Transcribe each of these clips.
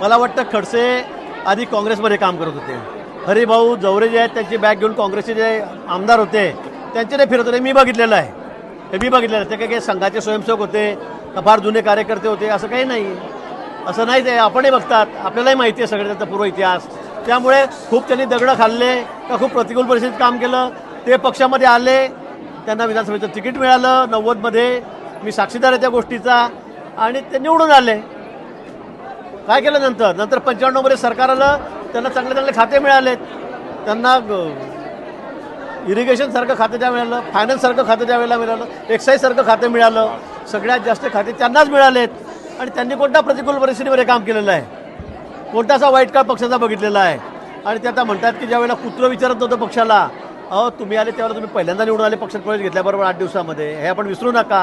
मला वाटतं खडसे आधी काँग्रेसमध्ये काम करत होते. हरिभाऊ जवरे जे आहेत त्यांची बॅग घेऊन काँग्रेसचे जे आमदार होते त्यांचे ते फिरत होते. मी बघितलेलं आहे. हे मी बघितलेलं आहे. ते काही काही संघाचे स्वयंसेवक होते फार जुने कार्यकर्ते होते असं काही नाही. असं नाही ते आपणही बघतात. आपल्यालाही माहिती आहे सगळे त्याचा पूर्व इतिहास. त्यामुळे खूप त्यांनी दगडं खाल्ले का खूप प्रतिकूल परिस्थितीत काम केलं. ते पक्षामध्ये आले त्यांना विधानसभेचं तिकीट मिळालं. नव्वदमध्ये मी साक्षीदार आहे त्या गोष्टीचा. आणि ते निवडून आले. काय केलं नंतर? नंतर पंच्याण्णवमध्ये सरकार आलं त्यांना चांगले चांगले खाते मिळालेत. त्यांना इरिगेशनसारखं खातं द्या मिळालं फायनान्ससारखं खातं त्यावेळेला मिळालं एक्साईजसारखं खातं मिळालं सगळ्यात जास्त खाते त्यांनाच मिळालेत. आणि त्यांनी कोणत्या प्रतिकूल परिस्थितीमध्ये काम केलेलं आहे? कोणता असा वाईट काळ पक्षाचा बघितलेला आहे? आणि ते आता म्हणतात की ज्यावेळेला कुत्र विचारत नव्हतं पक्षाला अहो तुम्ही आले त्यावेळेला तुम्ही पहिल्यांदा निवडून आले पक्षात प्रवेश घेतल्याबरोबर आठ दिवसामध्ये. हे आपण विसरू नका.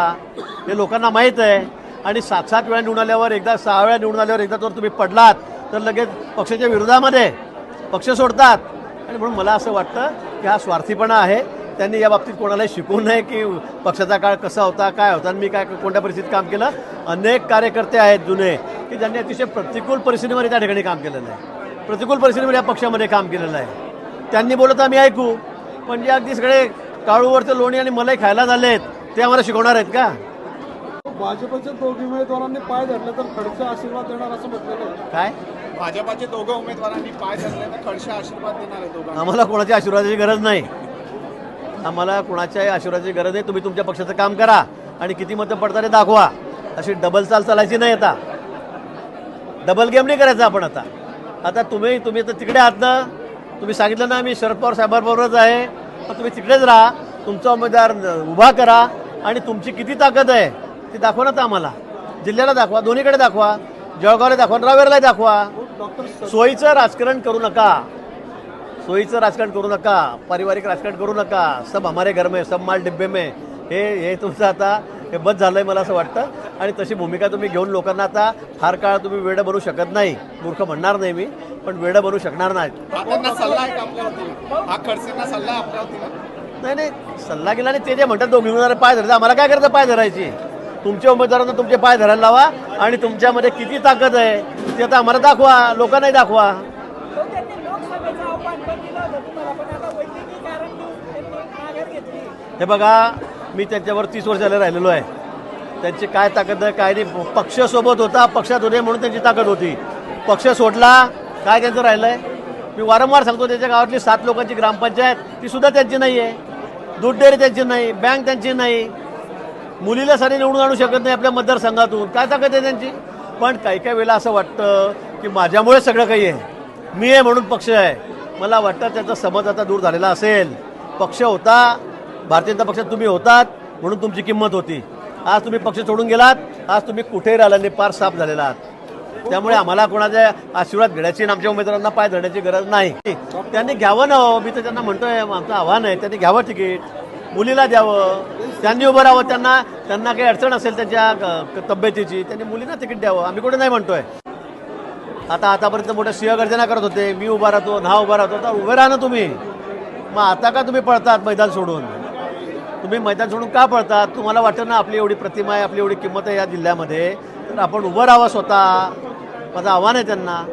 हे लोकांना माहीत आहे. आणि सात सात वेळा निवडून आल्यावर एकदा सहा वेळा निवडून आल्यावर एकदा जर तुम्ही पडलात तर लगेच पक्षाच्या विरोधामध्ये पक्ष सोडतात. आणि म्हणून मला असं वाटतं की हा स्वार्थीपणा आहे. त्यांनी या बाबतीत कोणालाही शिकवू नये की पक्षाचा काळ कसा होता काय होता आणि मी काय कोणत्या परिस्थितीत काम केलं. अनेक कार्यकर्ते आहेत जुने की ज्यांनी अतिशय प्रतिकूल परिस्थितीमध्ये त्या ठिकाणी काम केलेलं आहे. प्रतिकूल परिस्थितीमध्ये या पक्षामध्ये काम केलेलं आहे. त्यांनी बोलत आम्ही ऐकू पण जे अगदी सगळे काळूवरचे लोणी आणि मलाई खायला झालेत ते आम्हाला शिकवणार आहेत का? भाजपच्या दोघी उमेदवारांनी पाय धरले तर खडसे आशीर्वाद देणार असं म्हटलेलं आहे. काय? भाजपाचे दोघं उमेदवारांनी पाय धरले तर खडसे आशीर्वाद देणार आहे दोघांना. आम्हाला कोणाच्या आशीर्वादाची गरज नाही. आम्हाला कोणाच्याही आशीर्वादाची गरज नाही. तुम्ही तुमच्या पक्षाचं काम करा आणि किती मतं पडतात हे दाखवा. अशी डबल चाल चालायची नाही आता. डबल गेम नाही करायचं आपण आता. आता तुम्ही तुम्ही आता तिकडे आहात ना. तुम्ही सांगितलं ना मी शरद पवार साहेबांबरोबरच आहे. तुम्ही तिकडेच राहा. तुमचा उमेदवार उभा करा आणि तुमची किती ताकद आहे? ती दाखवा ना आता आम्हाला. जिल्ह्याला दाखवा दोन्हीकडे दाखवा जळगावला दाखवा रावेरला दाखवा. सोयीचं राजकारण करू नका. सोयीचं राजकारण करू नका. पारिवारिक राजकारण करू नका. सब हमारे घर में सब माल डिब्बे में. हे हे तुमचं आता हे बद झालंय मला असं वाटतं. आणि तशी भूमिका तुम्ही घेऊन लोकांना आता फार काळ तुम्ही वेडं बनू शकत नाही. मूर्ख म्हणणार नाही मी पण वेडं बनू शकणार नाही. त्यांना सल्ला आहे का आपल्या वतीनं खडसेंना सल्ला आहे आपल्या वतीनं नाही नाही. सल्ला गेला आणि ते जे म्हणतात दोघी पाय धरायचं आम्हाला काय करायचं पाय धरायची? तुमच्या उमेदवारांना तुमचे पाय धरायला लावा आणि तुमच्यामध्ये किती ताकद आहे ते आता आम्हाला दाखवा लोकांनाही दाखवा. हे बघा मी त्यांच्यावर तीस वर्षाला राहिलेलो आहे. त्यांची काय ताकद आहे काय नाही पक्षासोबत होता पक्षात होते म्हणून त्यांची ताकद होती. पक्ष सोडला काय त्यांचं राहिलं आहे मी वारंवार सांगतो त्याच्या गावातली सात लोकांची ग्रामपंचायत ती सुद्धा त्यांची नाही आहे दूध डेअरी त्यांची नाही बँक त्यांची नाही. मुलीला सरी निवडून आणू शकत नाही आपल्या मतदारसंघातून. काय ताकद आहे त्यांची? पण काही काही वेळेला असं वाटतं की माझ्यामुळे सगळं काही आहे. मी आहे म्हणून पक्ष आहे. मला वाटतं त्याचा समज आता दूर झालेला असेल. पक्ष होता. भारतीय जनता पक्षात तुम्ही होतात म्हणून तुमची किंमत होती. आज तुम्ही पक्ष सोडून गेलात. आज तुम्ही कुठेही राहिला नाही पार साफ झालेला आहात. त्यामुळे आम्हाला कोणाचा आशीर्वाद घेण्याची आणि आमच्या उमेदवारांना पाय धरण्याची गरज नाही. त्यांनी घ्यावं ना हो. मी तर त्यांना म्हणतोय आमचं आव्हान आहे. त्यांनी घ्यावं तिकीट. मुलीला द्यावं. त्यांनी उभं राहावं त्यांना त्यांना काही अडचण असेल त्यांच्या तब्येतीची त्यांनी मुलींना तिकीट द्यावं. आम्ही कुठे नाही म्हणतोय. आता आतापर्यंत मोठ्या सिंहगर्जना करत होते. मी उभा राहतो ना उभा राहतो. तर उभे राहा ना तुम्ही. मग आता का तुम्ही पळतात मैदान सोडून? तुम्ही मैदान सोडून का पळतात? तुम्हाला वाटतं ना आपली एवढी प्रतिमा आहे आपली एवढी किंमत आहे या जिल्ह्यामध्ये. तर आपण उभं राहावं स्वतः. माझं आव्हान आहे त्यांना.